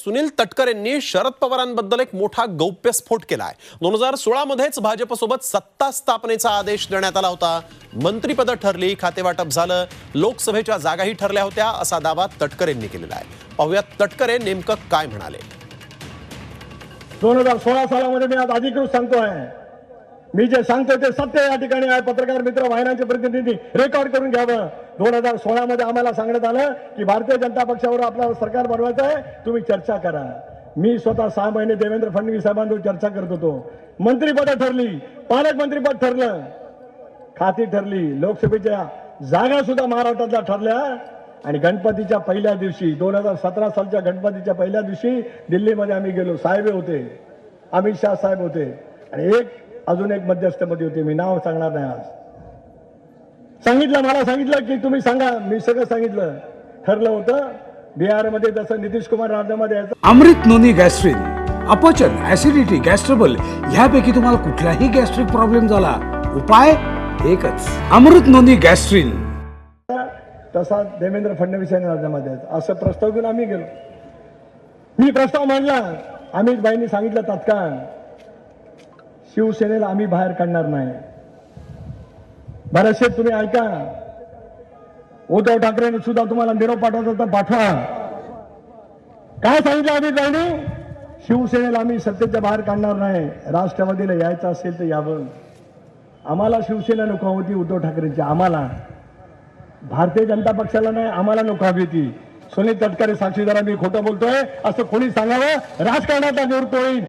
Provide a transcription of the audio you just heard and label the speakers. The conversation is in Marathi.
Speaker 1: सुनील तटकरेंनी शरद पवारांबद्दल एक मोठा गौप्यस्फोट केला आहे दोन हजार सोळा मध्येच भाजपसोबत सत्ता स्थापनेचा आदेश देण्यात आला होता. मंत्रिपदं ठरली खातेवाटप झालं लोकसभेच्या जागाही ठरल्या होत्या असा दावा तटकरेंनी केलेला आहे. पाहुयात तटकरे नेमकं काय म्हणाले.
Speaker 2: दोन हजार सोळा सालामध्ये मी आज अधिकृत सांगतोय. मी जे सांगतोय ते सत्य या ठिकाणी. आहे पत्रकार मित्र वाहिन्यांचे प्रतिनिधी रेकॉर्ड करून घ्यावं. दोन हजार सोळामध्ये आम्हाला सांगण्यात आलं की भारतीय जनता पक्षावर आपलं सरकार बनवायचं आहे तुम्ही चर्चा करा. मी स्वतः सहा महिने देवेंद्र फडणवीस साहेबांवर चर्चा करत होतो. मंत्रिपद ठरली पालकमंत्रीपद ठरलं. खाती ठरली लोकसभेच्या जागा सुद्धा महाराष्ट्रातल्या ठरल्या. आणि गणपतीच्या पहिल्या दिवशी दोन हजार सतरा सालच्या गणपतीच्या पहिल्या दिवशी दिल्लीमध्ये आम्ही गेलो. साहेब होते अमित शाह साहेब होते. आणि एक अजून एक मध्यस्थमध्ये होते. मी नाव सांगणार नाही आज. सांगितलं मला सांगितलं की तुम्ही सांगा. मी सगळं सांगितलं. ठरलं होतं. बिहारमध्ये जसं नितीश कुमार राजीनामा द्यायचं
Speaker 3: अमृत नोनी गॅस्ट्रिन अपचन ऍसिडिटी गॅस्ट्रबल ह्यापैकी तुम्हाला कुठलाही गॅस्ट्रिक प्रॉब्लेम झाला उपाय एकच. Amrut Noni Gastrin.
Speaker 2: तसा देवेंद्र फडणवीस यांनी राजीनामा द्यायचा असं प्रस्ताव घेऊन आम्ही गेलो. मी प्रस्ताव मांडला. अमित भाईंनी सांगितलं तात्काळ शिवसेनेला आम्ही बाहेर काढणार नाही. बरेचसे तुम्ही ऐका. उद्धव ठाकरेने सुद्धा तुम्हाला निरोप पाठवत तर पाठवा. काय सांगितलं अमित भाईंनी? शिवसेनेला आम्ही सत्तेच्या बाहेर काढणार नाही. राष्ट्रवादीला यायचं असेल तर यावं. आम्हाला शिवसेना नको होती उद्धव ठाकरेंची. आम्हाला. भारतीय जनता पक्षाला नाही आम्हाला नको हवी होती सुनील तटकरे साक्षीदार मी खोटं बोलतोय. असं कोणी सांगावं? राजकारणाचा निवृत्त होईल